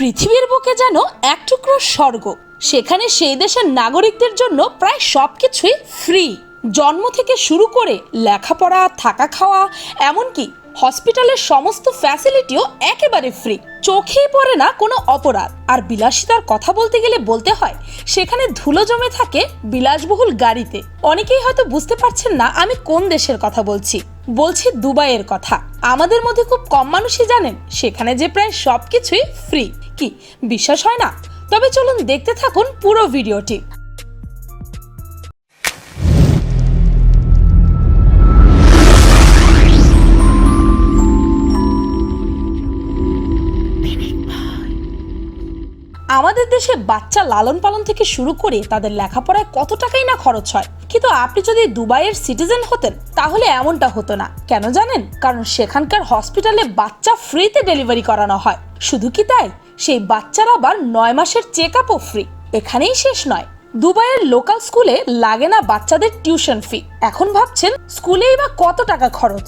পৃথিবীর বুকে যেন এক টুকরো স্বর্গ। সেখানে সেই দেশের নাগরিকদের জন্য প্রায় সবকিছুই ফ্রি জন্ম থেকে শুরু করে লেখাপড়া, থাকা খাওয়া, এমনকি হসপিটালের সমস্ত ফ্যাসিলিটিও একেবারে ফ্রি চোখেই পড়ে না কোনো অপরাধ। আর বিলাসিতার কথা বলতে গেলে বলতে হয়, সেখানে ধুলো জমে থাকে বিলাসবহুল গাড়িতে। অনেকেই হয়তো বুঝতে পারছেন না আমি কোন দেশের কথা বলছি। বলছি দুবাইয়ের কথা। আমাদের মধ্যে খুব কম মানুষই জানেন, সেখানে যে প্রায় সবকিছুই ফ্রি কি, বিশ্বাস হয় না? তবে চলুন দেখতে থাকুন পুরো ভিডিওটি দেশে বাচ্চা লালন পালন থেকে শুরু করে তাদের লেখাপড়ায় কত টাকাই না খরচ হয়? কিন্তু আপনি যদি দুবাইয়ের সিটিজেন হতেন, তাহলে এমনটা হতো না। কেন জানেন? কারণ সেখানকার হসপিটালে বাচ্চা ফ্রিতে ডেলিভারি করানো হয়। শুধু কি তাই? সেই বাচ্চার আবার নয় মাসের চেক আপও ফ্রি। এখানেই শেষ নয়। দুবাইয়ের লোকাল স্কুলে লাগে না বাচ্চাদের টিউশন ফি। এখন ভাবছেন, স্কুলেই বা কত টাকা খরচ?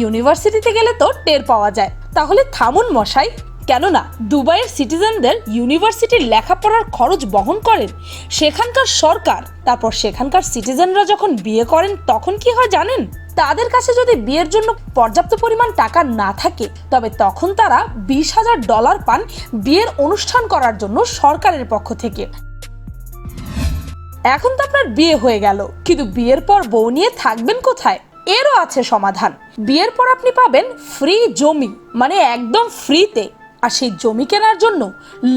ইউনিভার্সিটিতে গেলে তো টের পাওয়া যায়। তাহলে থামুন মশাই। কেননা দুবাইয়ের সিটিজেনদের ইউনিভার্সিটির লেখাপড়ার খরচ বহন করেন। সেখানকার সরকার, তারপর সেখানকার সিটিজেনরা যখন বিয়ে করেন, তখন কি হয় জানেন? তাদের কাছে যদি বিয়ের জন্য পর্যাপ্ত পরিমাণ টাকা না থাকে, তবে তখন তারা বিশ হাজার ডলার পান বিয়ের অনুষ্ঠান করার জন্য সরকারের পক্ষ থেকে। এখন তো আপনার বিয়ে হয়ে গেল, কিন্তু বিয়ের পর বউ নিয়ে থাকবেন কোথায়? এরও আছে সমাধান। বিয়ের পর আপনি পাবেন ফ্রি জমি মানে একদম ফ্রিতে আর সেই জমি কেনার জন্য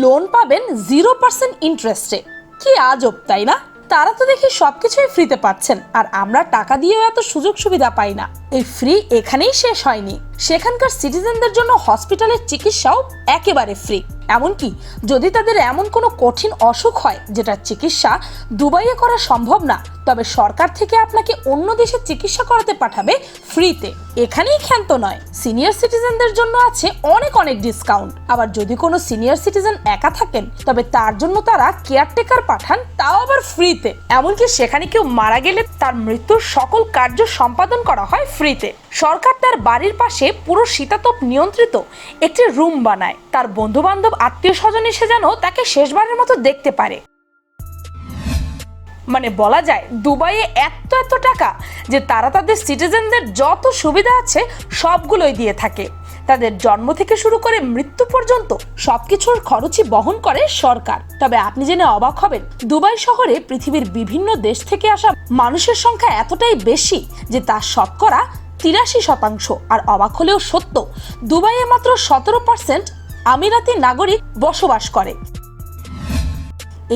লোন পাবেন জিরো পার্সেন্ট ইন্টারেস্টে কি আজব, তাই না? তারা তো দেখি সব কিছুই ফ্রিতে পাচ্ছেন, আর আমরা টাকা দিয়েও এত সুযোগ সুবিধা পাই না। এই ফ্রি এখানেই শেষ হয়নি। সেখানকার সিটিজেনদের জন্য হসপিটালের চিকিৎসাও একেবারে ফ্রি এমনকি যদি তাদের এমন কোনো কঠিন অসুখ হয় যেটার চিকিৎসা দুবাইয়ে করা সম্ভব না, তবে সরকার থেকে আপনাকে অন্য দেশে চিকিৎসা করাতে পাঠাবে ফ্রিতে। এখানেই ক্ষান্ত নয়। সিনিয়র সিটিজেনদের জন্য আছে অনেক অনেক ডিসকাউন্ট। আবার যদি কোনো সিনিয়র সিটিজেন একা থাকেন, তবে তার জন্য তারা কেয়ারটেকার পাঠান, তাও আবার ফ্রিতে। এমনকি সেখানে কেউ মারা গেলে তার মৃত্যুর সকল কার্য সম্পাদন করা হয় ফ্রিতে। সরকার তার বাড়ির পাশে পুরো শীতাতপ নিয়ন্ত্রিত একটি রুম বানায়। তার বন্ধু বান্ধব আত্মীয় স্বজন এসে যেন তাকে শেষবারের মতো দেখতে পারে। মানে বলা যায়, দুবাইয়ে এত এত টাকা যে তারা তাদের সিটিজেনদের যত সুবিধা আছে সবগুলোই দিয়ে থাকে। তাদের জন্ম থেকে শুরু করে মৃত্যু পর্যন্ত সবকিছুর খরচই বহন করে সরকার। তবে আপনি জেনে অবাক হবেন, দুবাই শহরে পৃথিবীর বিভিন্ন দেশ থেকে আসা মানুষের সংখ্যা এতটাই বেশি যে তার শতকরা তিরাশি শতাংশ, আর অবাক হলেও সত্য, দুবাইয়ে মাত্র সতেরো পার্সেন্ট আমিরাতি নাগরিক বসবাস করে।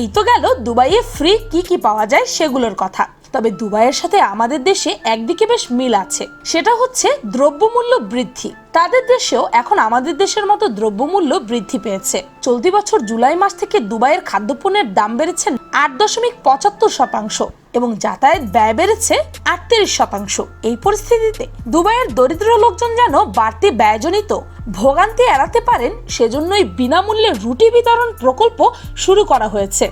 এই তো গেল দুবাইয়ে ফ্রি কি কি পাওয়া যায় সেগুলোর কথা। তবে দুবাইয়ের সাথে আমাদের দেশে একদিকে বেশ মিল আছে, সেটা হচ্ছে দ্রব্যমূল্য বৃদ্ধি। তাদের দেশেও এখন আমাদের দেশের মতো দ্রব্যমূল্য বৃদ্ধি পেয়েছে। চলতি বছর জুলাই মাস থেকে দুবাইয়ের খাদ্যপণ্যের দাম বেড়েছে আট দশমিক পঁচাত্তর শতাংশ। এবং যাতায়াত ব্যয় বেড়েছে আটত্রিশ শতাংশ। এই পরিস্থিতিতে দুবাইয়ের দরিদ্র লোকজন যেন বাড়তি ব্যয়জনিত ভোগান্তি এড়াতে পারেন, সেজন্যই বিনামূল্যে রুটি বিতরণ প্রকল্প শুরু করা হয়েছে।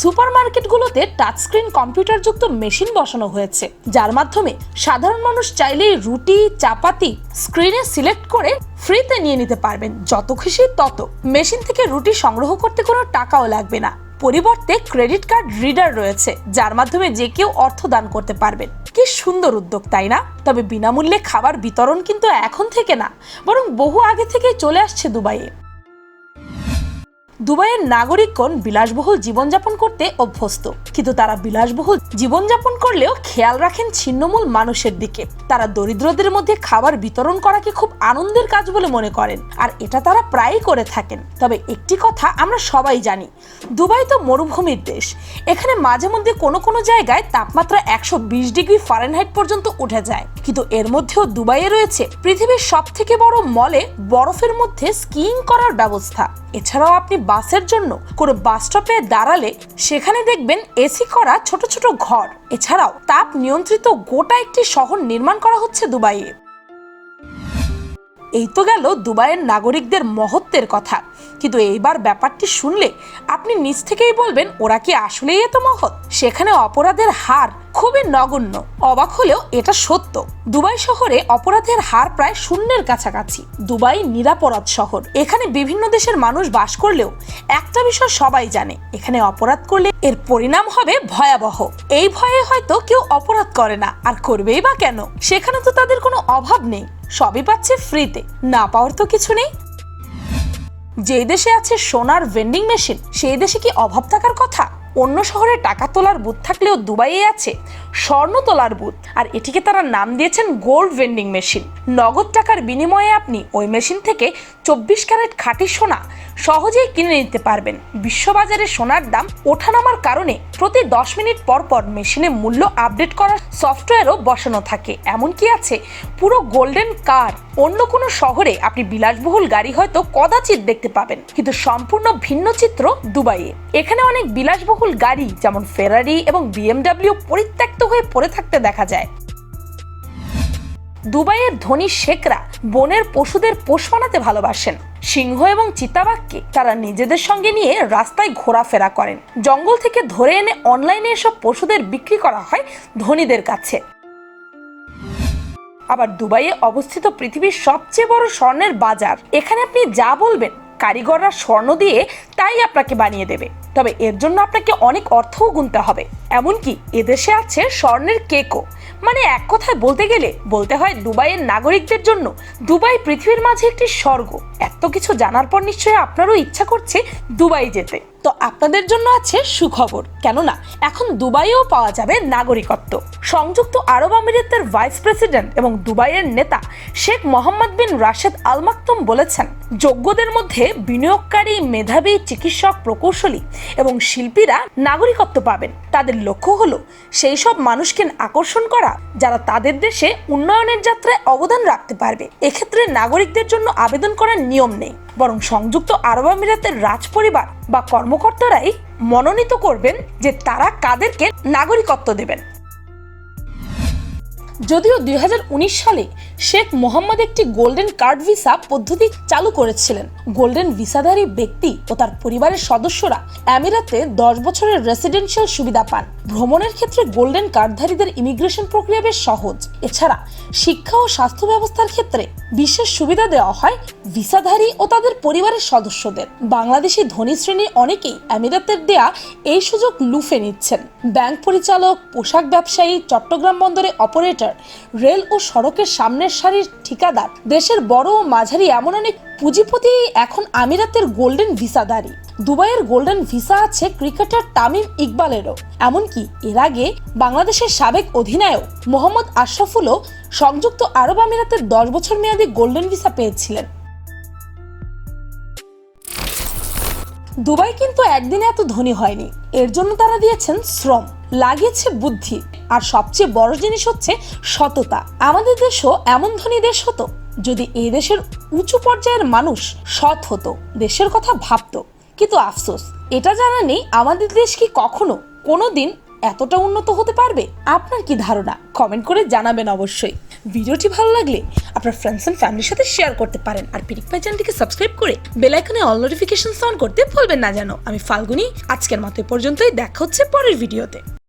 সুপারমার্কেটগুলোতে টাচস্ক্রিন কম্পিউটারযুক্ত মেশিন বসানো হয়েছে, যার মাধ্যমে সাধারণ মানুষ চাইলেই রুটি, চাপাতি স্ক্রিনে সিলেক্ট করে ফ্রিতে নিয়ে নিতে পারবেন। যত খুশি তত। মেশিন থেকে রুটি সংগ্রহ করতে কোনো টাকাও লাগবে না। পরিবর্তে ক্রেডিট কার্ড রিডার রয়েছে, যার মাধ্যমে যে কেউ অর্থ দান করতে পারবেন। কি সুন্দর উদ্যোগ, তাই না? তবে বিনামূল্যে খাবার বিতরণ কিন্তু এখন থেকে না, বরং বহু আগে থেকেই চলে আসছে দুবাইয়ে। দুবাইয়ের নাগরিকগণ বিলাসবহুল জীবনযাপন করতে অভ্যস্ত। কিন্তু তারা বিলাসবহুল জীবনযাপন করলেও খেয়াল রাখেন ছিন্নমূল মানুষের দিকে। তারা দরিদ্রদের মধ্যে খাবার বিতরণ করাকে খুব আনন্দের কাজ বলে মনে করেন, আর এটা তারা প্রায়ই করে থাকেন। তবে একটি কথা আমরা সবাই জানি, দুবাই তো মরুভূমির দেশ। এখানে মাঝে মধ্যে কোনো কোনো জায়গায় তাপমাত্রা একশো বিশ ডিগ্রি ফারেনহাইট পর্যন্ত উঠে যায়। কিন্তু এর মধ্যেও দুবাইয়ে রয়েছে পৃথিবীর সব থেকে বড় মলে বরফের মধ্যে স্কিইং করার ব্যবস্থা। এছাড়াও আপনি বাসের জন্য কোনো বাস স্টপে দাঁড়ালে সেখানে দেখবেন এসি করা ছোট ছোট ঘর। এছাড়াও তাপ নিয়ন্ত্রিত গোটা একটি শহর নির্মাণ করা হচ্ছে দুবাইয়ে। এই তো গেল দুবাইয়ের নাগরিকদের মহৎ সত্যের কথা। কিন্তু এইবার ব্যাপারটি শুনলে আপনি নিজ থেকেই বলবেন, ওরা কি আসলেই এত মহৎ? সেখানে অপরাধের হার খুবই নগণ্য। অবাক হলেও এটা সত্য। দুবাই শহরে অপরাধের হার প্রায় শূন্যের কাছাকাছি। দুবাই নিরাপরাধ শহর। এখানে বিভিন্ন দেশের মানুষ বাস করলেও একটা বিষয় সবাই জানে, এখানে অপরাধ করলে এর পরিণাম হবে ভয়াবহ। এই ভয়ে হয়তো কেউ অপরাধ করে না। আর করবেই বা কেন? সেখানে তো তাদের কোনো অভাব নেই। সবই পাচ্ছে ফ্রিতে। না পাওয়ার তো কিছু নেই। যেই দেশে আছে সোনার ভেন্ডিং মেশিন সেই দেশে কি অভাব থাকার কথা? অন্য শহরে টাকা তোলার বুথ থাকলেও দুবাইয়ে আছে। স্বর্ণ তোলার বুথ। আর এটিকে তারা নাম দিয়েছেন গোল্ড ভেন্ডিং মেশিন। নগদ টাকার বিনিময়ে আপনি ওই মেশিন থেকে চব্বিশ ক্যারেট খাঁটি সোনা সহজেই কিনে নিতে পারবেন। বিশ্ববাজারে সোনার দাম ওঠানামার কারণে প্রতি দশ মিনিট পর পর মেশিনে মূল্য আপডেট করার সফটওয়্যারও বসানো থাকে। এমনকি আছে পুরো গোল্ডেন কার। অন্য কোনো শহরে আপনি বিলাসবহুল গাড়ি হয়তো কদাচিৎ দেখতে পাবেন। কিন্তু সম্পূর্ণ ভিন্ন চিত্র দুবাইয়ে। এখানে অনেক বিলাসবহুল গাড়ি যেমন ফেরারি এবং বিএমডাব্লিউ পরিত্যক্ত হয়ে পড়ে থাকতে দেখা যায়। দুবাইয়ের ধনী শেখরা বনের পশুদের পোষ মানাতে ভালোবাসেন। সিংহ এবং চিতাবাঘকে তারা নিজেদের সঙ্গে নিয়ে রাস্তায় ঘোরাফেরা করেন। জঙ্গল থেকে ধরে এনে অনলাইনে এসব পশুদের বিক্রি করা হয় ধনীদের কাছে। আবার দুবাইয়ে অবস্থিত পৃথিবীর সবচেয়ে বড় স্বর্ণের বাজার। এখানে আপনি যা বলবেন, কারিগররা স্বর্ণ দিয়ে তাই আপনাকে বানিয়ে দেবে। তবে এর জন্য আপনাকে অনেক অর্থও গুনতে হবে। এমনকি এদেশে আছে স্বর্ণের কেকও। মানে এক কথায় বলতে গেলে, বলতে হয় দুবাইয়ের নাগরিকদের জন্য দুবাই পৃথিবীর মাঝে একটি স্বর্গ। এত কিছু জানার পর নিশ্চয়ই আপনারও ইচ্ছা করছে দুবাই যেতে। তো আপনাদের জন্য আছে সুখবর। কেননা এখন দুবাইয়েও পাওয়া যাবে নাগরিকত্ব। সংযুক্ত আরব আমিরাতের ভাইস প্রেসিডেন্ট এবং দুবাইয়ের নেতা শেখ মোহাম্মদ বিন রাশেদ আল মাকতুম বলেছেন, যোগ্যদের মধ্যে বিনিয়োগকারী, মেধাবী, চিকিৎসক, প্রকৌশলী এবং শিল্পীরা নাগরিকত্ব পাবেন। তাদের লক্ষ্য হলো সেই সব মানুষকে আকর্ষণ করা, যারা তাদের দেশে উন্নয়নের যাত্রায় অবদান রাখতে পারবে। এক্ষেত্রে নাগরিকদের জন্য আবেদন করার নিয়ম নেই, বরং সংযুক্ত আরব আমিরাতের রাজ পরিবার বা কর্মকর্তারাই মনোনীত করবেন যে তারা কাদেরকে নাগরিকত্ব দেবেন। যদিও দুই হাজার উনিশ সালে শেখ মোহাম্মদ একটি গোল্ডেন কার্ড ভিসা পদ্ধতি চালু করেছিলেন। গোল্ডেন ভিসাধারী ব্যক্তি ও তার পরিবারের সদস্যরা আমিরাতে দশ বছরের রেসিডেন্সিয়াল সুবিধা পান। ভ্রমণের ক্ষেত্রে গোল্ডেন কার্ডধারীদের ইমিগ্রেশন প্রক্রিয়া বেশ সহজ। এছাড়া শিক্ষা ও স্বাস্থ্য ব্যবস্থার ক্ষেত্রে বিশেষ সুবিধা দেওয়া হয় ভিসাধারী ও তাদের পরিবারের সদস্যদের। বাংলাদেশি ধনী শ্রেণির অনেকেই আমিরাতের দেয়া এই সুযোগ লুফে নিচ্ছেন। ব্যাংক পরিচালক, পোশাক ব্যবসায়ী, চট্টগ্রাম বন্দরে অপারেটর রেল ও সড়কের সামনের সারির ঠিকাদার। দেশের বড় ও মাঝারি এমন অনেক পুঁজিপতি এখন আমিরাতের গোল্ডেন ভিসাধারী। দুবাইয়ের গোল্ডেন ভিসা আছে ক্রিকেটার তামিম ইকবালেরও। এমনকি এর আগে বাংলাদেশের সাবেক অধিনায়ক মোহাম্মদ আশরাফুলও সংযুক্ত আরব আমিরাতের দশ বছর মেয়াদী গোল্ডেন ভিসা পেয়েছিলেন। দুবাই কিন্তু একদিনে এত ধনী হয়নি। এর জন্য তারা দিয়েছেন শ্রম, লাগিয়েছে বুদ্ধি। আর সবচেয়ে বড় জিনিস হচ্ছে সততা। আমাদের দেশও এমন ধনী দেশ হতো, যদি এই দেশের উঁচু পর্যায়ের মানুষ সৎ হতো, দেশের কথা ভাবত। কিন্তু আফসোস, এটা জানা নেই আমাদের দেশ কি কখনো কোনোদিন এতটা উন্নত হতে পারবে? আপনার কি ধারণা? কমেন্ট করে জানাবেন অবশ্যই। ভিডিওটি ভালো লাগলে আপনার ফ্রেন্ডস অ্যান্ড ফ্যামিলির সাথে শেয়ার করতে পারেন। আর পিরিক পাই চ্যানেলটিকে সাবস্ক্রাইব করে বেল আইকনে অল নোটিফিকেশন অন করতে ভুলবেন না জানো আমি ফাল্গুনি, আজকের মতো পর্যন্তই। দেখা হচ্ছে পরের ভিডিওতে